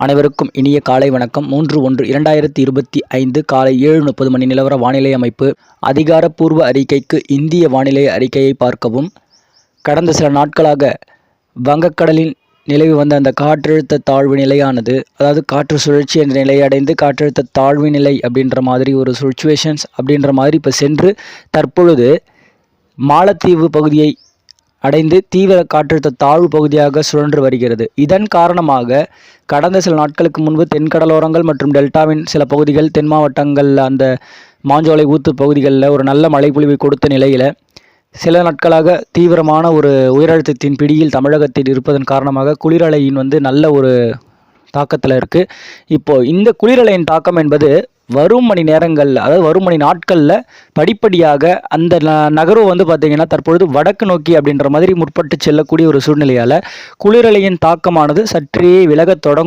அனைவருக்கும் இனிய காலை வணக்கம். மூன்று ஒன்று இரண்டாயிரத்தி இருபத்தி ஐந்து காலை ஏழு முப்பது மணி நிலவர வானிலை அமைப்பு. அதிகாரப்பூர்வ அறிக்கைக்கு இந்திய வானிலை அறிக்கையை பார்க்கவும். கடந்த சில நாட்களாக வங்கக்கடலின் நிலவி வந்த அந்த காற்றழுத்த தாழ்வு நிலையானது அதாவது காற்று சுழற்சி என்ற நிலையை அடைந்து காற்றழுத்த தாழ்வு நிலை அப்படின்ற மாதிரி ஒரு சுச்சுவேஷன்ஸ் அப்படின்ற மாதிரி இப்போ சென்று தற்பொழுது மாலத்தீவு பகுதியை அடைந்து தீவிர காற்றழுத்த தாழ்வு பகுதியாக சுழன்று வருகிறது. இதன் காரணமாக கடந்த சில நாட்களுக்கு முன்பு தென்கடலோரங்கள் மற்றும் டெல்டாவின் சில பகுதிகள் தென் மாவட்டங்களில் அந்த மாஞ்சோலை ஊத்து பகுதிகளில் ஒரு நல்ல மழைப்பொழிவை கொடுத்த நிலையில் சில நாட்களாக தீவிரமான ஒரு உயரழுத்தத்தின் பிடியில் தமிழகத்தில் இருப்பதன் காரணமாக குளிரலையின் வந்து நல்ல ஒரு தாக்கத்தில் இருக்குது இப்போது இந்த குளிரலையின் தாக்கம் என்பது வரும் மணி நேரங்களில் அதாவது வரும் மணி நாட்களில் படிப்படியாக அந்த ந நகர்வு வந்து பார்த்திங்கன்னா தற்பொழுது வடக்கு நோக்கி அப்படின்ற மாதிரி முற்பட்டு செல்லக்கூடிய ஒரு சூழ்நிலையால் குளிரலையின் தாக்கமானது சற்றே விலகத் தொடங்கும்